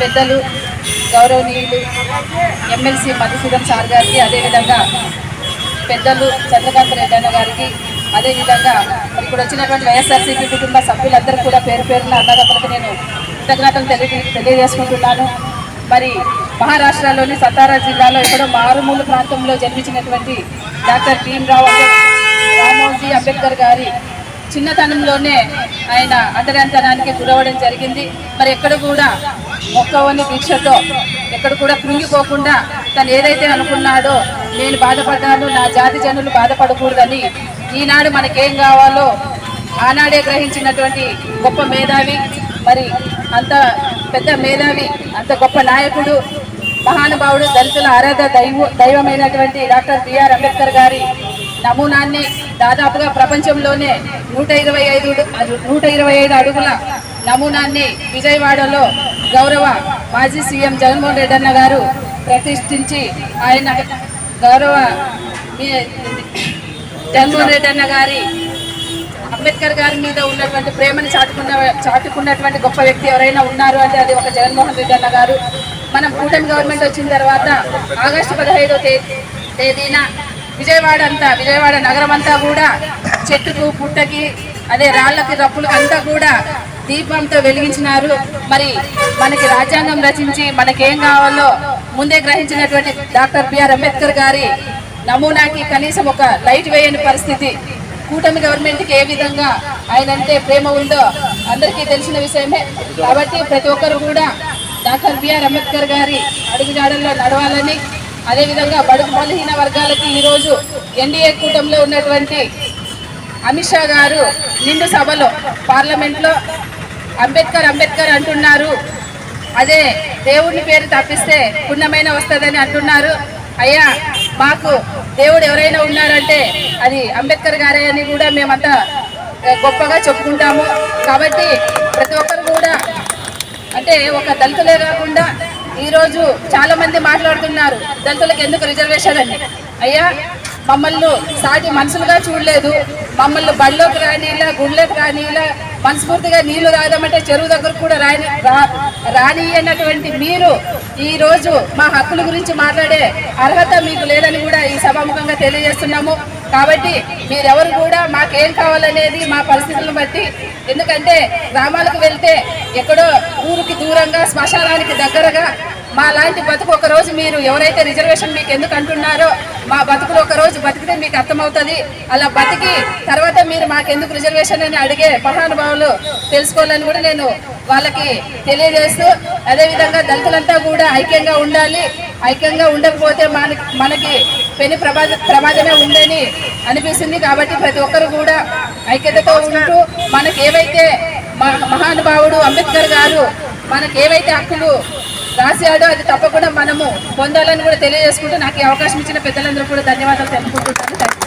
పెద్దలు గౌరవనీయులు MLC Madhusudan sir గారికి అదేవిధంగా పెద్దలు చంద్రకాంత్ రెడ్డి అన్న గారికి అదేవిధంగా ఇప్పుడు వచ్చినటువంటి వైఎస్ఆర్సీపీ కుటుంబ సభ్యులందరూ కూడా పేరు పేరున అన్నదమ్మలకు నేను కృతజ్ఞతలు తెలియ తెలియజేసుకుంటున్నాను. మరి మహారాష్ట్రలోని సతారా జిల్లాలో ఎక్కడో మారుమూల ప్రాంతంలో జన్మించినటువంటి డాక్టర్ భీమ్రావు రామోజీ అంబేద్కర్ గారి చిన్నతనంలోనే ఆయన అంతరంతనానికి గురవడం జరిగింది. మరి ఎక్కడ కూడా మొక్కవని దీక్షతో ఎక్కడ కూడా కృంగిపోకుండా తను ఏదైతే అనుకున్నాడో నేను బాధపడ్డాను నా జాతి జనులు బాధపడకూడదని ఈనాడు మనకేం కావాలో ఆనాడే గ్రహించినటువంటి గొప్ప మేధావి మరి అంత పెద్ద మేధావి అంత గొప్ప నాయకుడు మహానుభావుడు దళితుల ఆరాధ దైవ దైవమైనటువంటి డాక్టర్ బిఆర్ అంబేద్కర్ గారి నమూనాన్ని దాదాపుగా ప్రపంచంలోనే నూట ఇరవై ఐదు నూట ఇరవై ఐదు అడుగుల నమూనాన్ని విజయవాడలో గౌరవ మాజీ సీఎం జగన్మోహన్ రెడ్డి అన్న గారు ప్రతిష్ఠించి ఆయన గౌరవ జగన్మోహన్ రెడ్డి అన్న గారి అంబేద్కర్ గారి మీద ఉన్నటువంటి ప్రేమని చాటుకున్న చాటుకున్నటువంటి గొప్ప వ్యక్తి ఎవరైనా ఉన్నారు అంటే అది ఒక జగన్మోహన్ రెడ్డి అన్న గారు. మనం కూటమి గవర్నమెంట్ వచ్చిన తర్వాత ఆగస్టు పదహైదో తే తేదీన విజయవాడ అంతా విజయవాడ నగరం అంతా కూడా చెట్టుకు పుట్టకి అదే రాళ్ళకి రప్పులు అంతా కూడా దీపంతో వెలిగించినారు. మరి మనకి రాజ్యాంగం రచించి మనకేం కావాలో ముందే గ్రహించినటువంటి డాక్టర్ బిఆర్ అంబేద్కర్ గారి నమూనాకి కనీసం ఒక లైట్ వేయని పరిస్థితి. కూటమి గవర్నమెంట్కి ఏ విధంగా ఆయనంటే ప్రేమ ఉందో అందరికీ తెలిసిన విషయమే. కాబట్టి ప్రతి ఒక్కరు కూడా డాక్టర్ బిఆర్ అంబేద్కర్ గారి అడుగుజాడల్లో నడవాలని అదేవిధంగా బడుగు బలహీన వర్గాలకి ఈరోజు ఎన్డీఏ కూటమిలో ఉన్నటువంటి అమిత్ షా గారు నిండు సభలో పార్లమెంట్లో అంబేద్కర్ అంబేద్కర్ అంటున్నారు. అదే దేవుడిని పేరు తప్పిస్తే పుణ్యమైన వస్తుందని అంటున్నారు. అయ్యా మాకు దేవుడు ఎవరైనా ఉన్నారంటే అది అంబేద్కర్ గారే అని కూడా మేమంతా గొప్పగా చెప్పుకుంటాము. కాబట్టి ప్రతి ఒక్కరు కూడా అంటే ఒక దళితులే కాకుండా ఈరోజు చాలా మంది మాట్లాడుతున్నారు. దళితులకు ఎందుకు రిజర్వేషన్ అని. అయ్యా మమ్మల్ని సాటి మనుషులుగా చూడలేదు. మమ్మల్ని బడిలోకి రానిలా గుళ్ళకి రానిలా మనస్ఫూర్తిగా నీళ్ళు తాగదామంటే చెరువు దగ్గర కూడా రాని రా- రాని మీరు ఈరోజు మా హక్కుల గురించి మాట్లాడే అర్హత మీకు లేదని కూడా ఈ సభాముఖంగా తెలియజేస్తున్నాము. కాబట్టి మీరెవరు కూడా మాకేం కావాలనేది మా పరిస్థితులను బట్టి ఎందుకంటే గ్రామాలకు వెళ్తే ఎక్కడో ఊరికి దూరంగా శ్మశానానికి దగ్గరగా మా లాంటి బతుకు ఒక రోజు మీరు ఎవరైతే రిజర్వేషన్ మీకు ఎందుకు అంటున్నారో మా బతుకులు ఒక రోజు బతికితే మీకు అర్థమవుతుంది. అలా బతికి తర్వాత మీరు మాకెందుకు రిజర్వేషన్ అని అడిగే మహానుభావులు తెలుసుకోవాలని కూడా నేను వాళ్ళకి తెలియజేస్తూ అదేవిధంగా దళితులంతా కూడా ఐక్యంగా ఉండాలి. ఐక్యంగా ఉండకపోతే మనకి మనకి పెను ప్రమాద ప్రమాదమే ఉందని అనిపిస్తుంది కాబట్టి ప్రతి ఒక్కరు కూడా ఐక్యతతో ఉంటూ మనకి ఏవైతే మ- మహానుభావుడు అంబేద్కర్ గారు మనకి ఏవైతే హక్కులు రాశాడో అది తప్పకుండా మనము పొందాలని కూడా తెలియజేసుకుంటూ నాకు ఈ అవకాశం ఇచ్చిన పెద్దలందరూ కూడా ధన్యవాదాలు తెలుపుకుంటున్నాను. Thank you